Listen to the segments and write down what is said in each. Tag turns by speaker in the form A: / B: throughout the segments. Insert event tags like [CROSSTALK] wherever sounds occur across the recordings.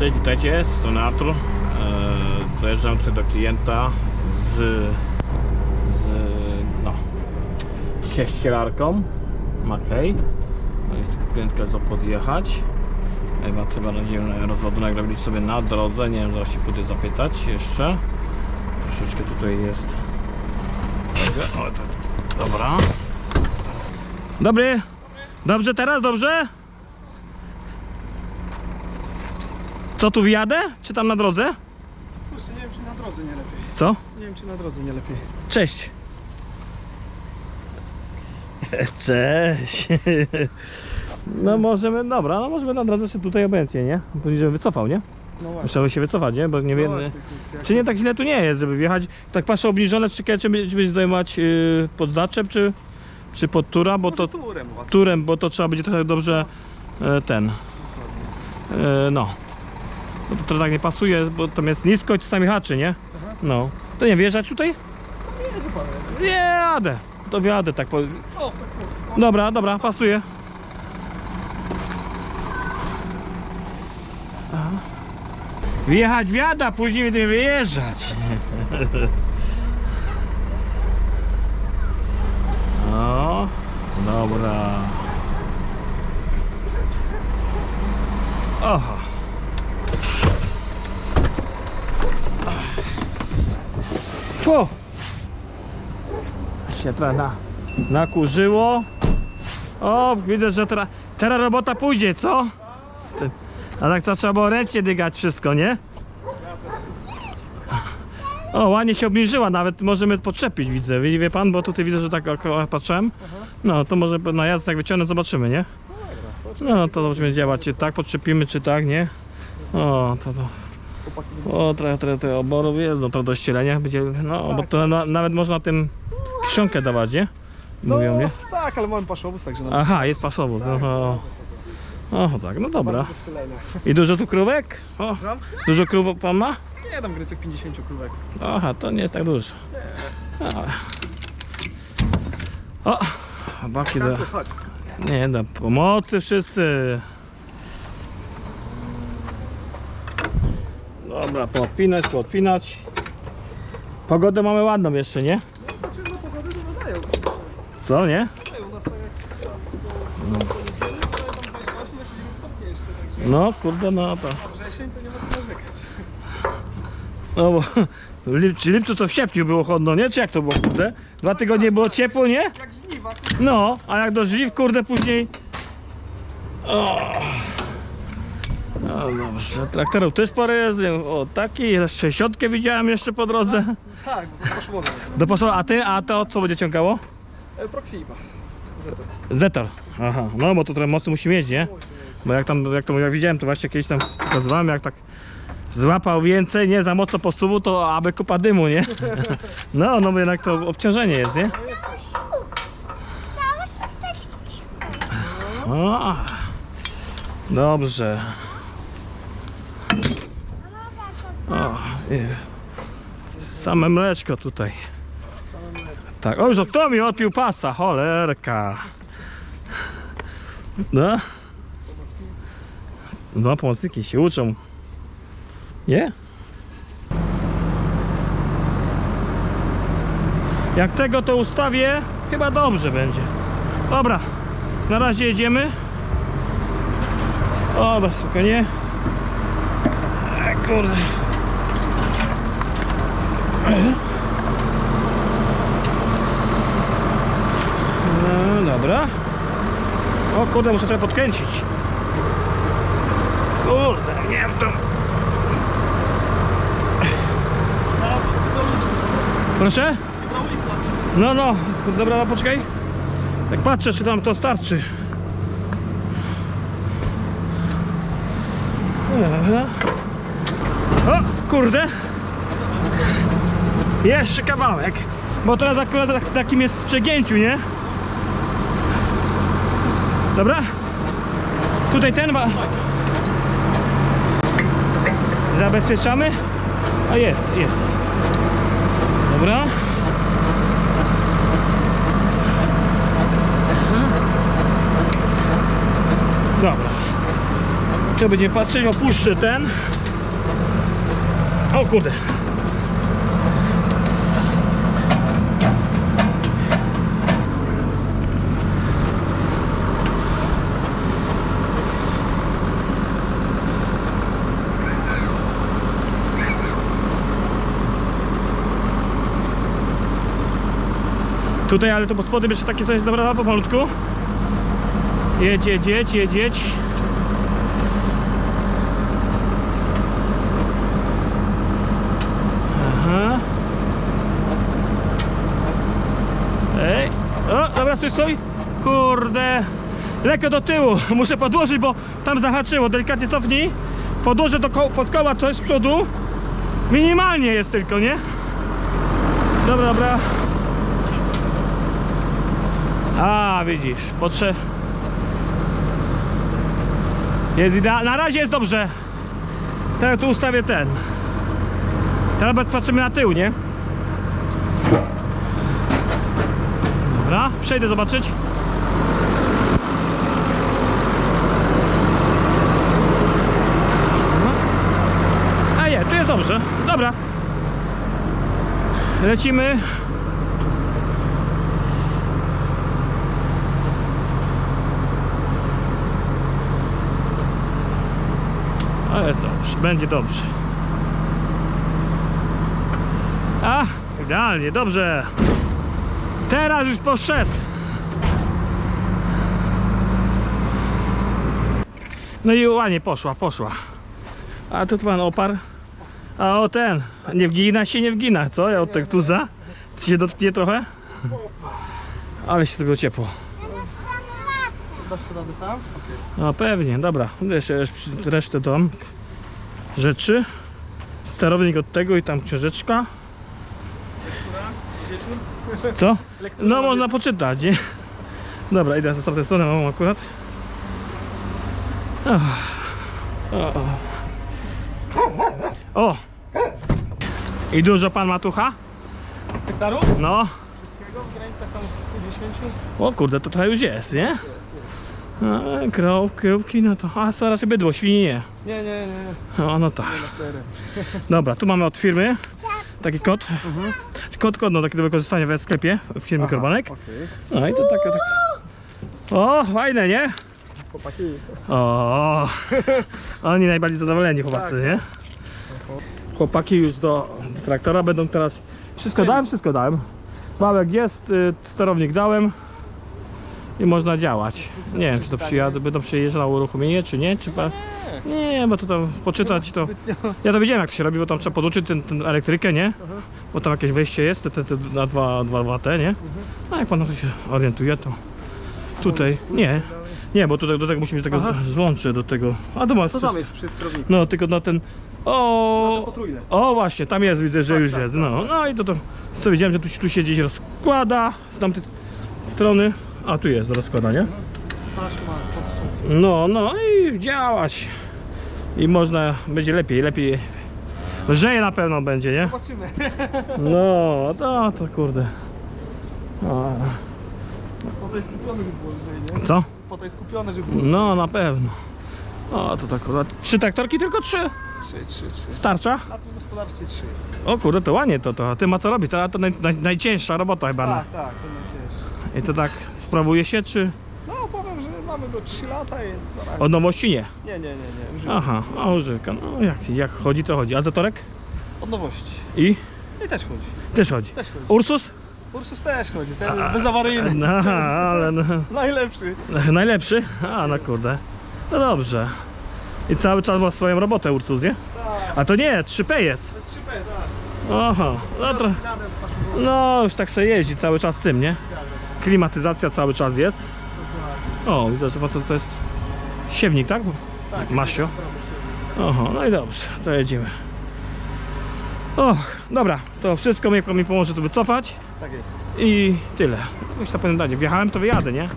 A: Cześć, witajcie, z strony Artur. Eee, dojeżdżam tutaj do klienta z, z no, ścieżkielarką Makej. No jest klientka za podjechać. Chyba chyba będziemy rozładunek robili sobie na drodze. Nie wiem, zaraz się pójdę zapytać jeszcze. Troszeczkę tutaj jest. O, to, dobra. Dobry. Dobrze teraz, dobrze? Co tu wjadę? Czy tam na drodze?
B: Kurczę, nie wiem czy na drodze nie lepiej.
A: Co?
B: Nie wiem czy na drodze nie lepiej.
A: Cześć. [LAUGHS] Cześć. [LAUGHS] No możemy, dobra, no możemy na drodze się tutaj obojętnie, nie? Później, żeby wycofał, nie?
B: No właśnie.
A: Się wycofać, nie? Bo nie
B: No
A: wiem.
B: jak-
A: Czy nie tak źle tu nie jest, żeby wjechać. Tak patrzę obniżone, czy, czy, będziesz zdejmować yy, pod zaczep, czy, czy pod tura, bo to
B: turem
A: turem, bo to trzeba będzie trochę dobrze e, ten. E, no. Bo to trochę tak nie pasuje, bo tam jest nisko czasami haczy, nie?
B: Aha.
A: No. To nie wjeżdżać tutaj? Nie jadę. To wjadę tak. Po... Dobra, dobra, pasuje. Aha. Wjechać wjada, później będziemy wyjeżdżać. [LAUGHS] O, dobra. Oho. Tu. Się trochę na, nakurzyło. O, widzę, że teraz, teraz robota pójdzie, co? Z tym. A tak to trzeba było ręcznie dygać wszystko, nie? O, ładnie się obniżyła, nawet możemy podczepić, widzę. Wie, wie pan, bo tutaj widzę, że tak patrzyłem. No, to może na jazd tak wyciągnę, zobaczymy, nie? No, to będziemy działać, czy tak podczepimy, czy tak, nie? O, to to.
B: Chłopaki
A: O, trochę, trochę, trochę oborów jest, no to do ścielenia będzie, no, bo
B: Tak.
A: to na, nawet można tym książkę dawać, nie? Mówią, nie?
B: Tak, ale mamy paszowóz, także
A: Aha, jest pasowóz, no, o. Tak, no dobra. I dużo tu krówek? O, dużo krówek pan ma?
B: Nie dam grycek 50 krówek.
A: Aha, to nie jest tak dużo. O, baki do... Nie, do pomocy wszyscy. Dobra, poodpinać, poodpinać. Pogodę mamy ładną jeszcze, nie?
B: No pogody to nadają.
A: Co, nie?
B: Nadają u nas tak jak tam, do poniedzieli, to tam 28 na 7 stopni jeszcze, także
A: No, kurde, no to...
B: wrzesień to nie ma co narzekać.
A: No bo w lip, czy lipcu to w sierpniu było chłodno, nie? Czy jak to było, kurde? Dwa tygodnie było ciepło, nie?
B: Jak żniwa,
A: No, a jak do żliw, kurde, później... O. No dobrze, traktorów też parę jest. O, taki, 60 widziałem jeszcze po drodze.
B: tak, bo to poszło.
A: Do posła, a ty, a to co będzie ciągało?
B: E, Proxima. Zetor.
A: Zetor. Aha, no bo to trochę mocy musi mieć, nie? Bo jak tam, jak to jak widziałem, to właśnie kiedyś tam pokazywałem, jak tak złapał więcej, nie za mocno posuwu, to aby kupa dymu, nie? [LAUGHS] No, no bo jednak to obciążenie jest, nie? O, dobrze. O, same mleczko tutaj. Tak, o już kto mi odpił pasa, cholerka. No. No, pomocniki się uczą. Nie? Jak tego to ustawię, chyba dobrze będzie. Dobra, na razie jedziemy. Dobra, spokojnie. E, kurde. No, dobra. O kurde, muszę trochę podkręcić. Kurde, nie wiem to. Proszę? No, no, dobra, no, poczekaj. Tak patrzę, czy tam to starczy. Dobra. O, kurde. Jeszcze kawałek. Bo teraz akurat tak, takim jest w przegięciu, nie? Dobra? Tutaj ten ma... Zabezpieczamy? A jest, jest. Dobra. Dobra. To będziemy patrzeć, opuszczę ten. O kurde. Tutaj, ale to pod spodem jeszcze takie coś jest dobra pomalutku. Jedź, jedź, jedź, jedź, jedź. Aha. Ej. O, dobra, stój, stój. Kurde. Lekko do tyłu. Muszę podłożyć, bo tam zahaczyło. Delikatnie cofnij. Podłożę do ko pod koła coś z przodu. Minimalnie jest tylko, nie? Dobra, dobra. A, widzisz, potrze... Jest idea... Na razie jest dobrze. Teraz tu ustawię ten. Teraz patrzymy na tył, nie? Dobra, przejdę zobaczyć. A tu jest dobrze. Dobra. Lecimy. A jest dobrze, będzie dobrze. A, idealnie, dobrze. Teraz już poszedł. No i ładnie poszła, poszła. A tu pan oparł. A o ten, nie wgina się, nie wgina, co? Ja od tego tuza? Czy się dotknie trochę? Ale się zrobiło ciepło.
B: Dasz sobie radę sam? Okej.
A: No pewnie, dobra. Jeszcze resztę tam rzeczy. Sterownik od tego i tam książeczka.
B: Wieczór?
A: Co?
B: Lektura
A: No
B: na
A: można poczytać, nie? Dobra, idę z tamtej strony, mam akurat. O. o! I dużo pan matucha?
B: Hektaru?
A: No.
B: Wszystkiego w granicach tam 110?
A: O kurde, to trochę już jest, nie? A, krów, krówki, no to... A co raczej bydło, świnie nie.
B: Nie, nie, nie.
A: O, no tak.
B: Nie. [LAUGHS]
A: Dobra, tu mamy od firmy taki kod. Kod, kod, no taki do wykorzystania w sklepie w firmie Korbanek.
B: Okej.
A: No i to takie, tak. O, fajne, nie?
B: Chłopaki.
A: O, oni najbardziej zadowoleni chłopacy, nie? Chłopaki już do traktora będą teraz... Wszystko dałem? Wszystko dałem. Wałek jest, y, sterownik dałem i można działać. Nie wiem, czy to przyjadę, będą przyjeżdżać na uruchomienie, czy nie, czy... Pa... Nie, bo to tam poczytać to... Ja to wiedziałem jak to się robi, bo tam trzeba poduczyć ten, ten elektrykę, nie? Bo tam jakieś wejście jest, te, te, te na 2 2 W, nie? No jak pan się orientuje, to tutaj... Nie, nie, bo tutaj do tego musimy tego
B: Aha.
A: złączyć do tego. A to ma...
B: Co tam jest przy sterowniku?
A: No, tylko na ten... O, o właśnie, tam jest, widzę, że
B: Tak,
A: już
B: tak,
A: jest.
B: tak,
A: No, no i to, to co widziałem, że tu, się- tu się gdzieś rozkłada z tamtej strony. A tu jest do rozkładania.
B: Taśma.
A: No, no i działać. I można, będzie lepiej, lepiej. Lżej na pewno będzie, nie?
B: Zobaczymy.
A: No, to, to kurde. O,
B: Po tej skupione, żeby było lżej, nie?
A: co?
B: Po tej skupione, żeby było
A: No, na pewno. O, to tak akurat. Trzy traktorki, tylko trzy.
B: Trzy, trzy, trzy.
A: Starcza?
B: Na tym gospodarstwie trzy.
A: O kurde, to ładnie to, to. A ty ma co robić? To, to naj, naj, najcięższa robota chyba. no.
B: Tak, tak, to.
A: I to tak sprawuje się, czy
B: No powiem, że mamy go 3 lata i... tak.
A: od nowości nie?
B: Nie, nie, nie, nie. Używam.
A: Aha, a używka. No jak, jak chodzi, to chodzi. A zatorek?
B: Od nowości.
A: I?
B: I też chodzi.
A: Też chodzi.
B: Też chodzi.
A: Ursus?
B: Ursus też chodzi, ten jest bezawaryjny.
A: No, ale no, [LAUGHS]
B: Najlepszy.
A: najlepszy? A, no kurde. No dobrze. I cały czas ma swoją robotę Ursus, nie?
B: Tak,
A: A to nie, 3P jest.
B: to jest 3P, tak.
A: Aha, no, tro... no już tak sobie jeździ cały czas z tym, nie? Klimatyzacja cały czas jest. O, widzę, że to, to jest siewnik, tak?
B: Tak,
A: Masio. Oho, no i dobrze, to jedziemy. Och, dobra, to wszystko mi, mi pomoże tu wycofać
B: Tak jest.
A: i tyle. Już tak powiem dać, wjechałem to wyjadę, nie?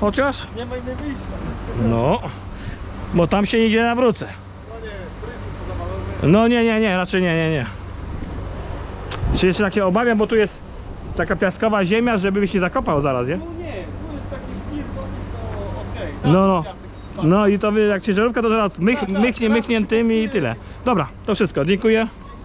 A: Chociaż,
B: Nie ma innej wyjścia.
A: no, bo tam się nigdzie nie nawrócę.
B: No nie, turyzmy są zawalone.
A: No nie, nie, nie, raczej nie, nie, nie. Się jeszcze tak się obawiam, bo tu jest taka piaskowa ziemia, żeby się zakopał zaraz, nie?
B: No nie, tu jest taki dosyć, to okej. Tam
A: No, no. No i to wy jak ciężarówka to zaraz mych, mychnie, mychniętymi i tyle. Dobra, to wszystko, dziękuję.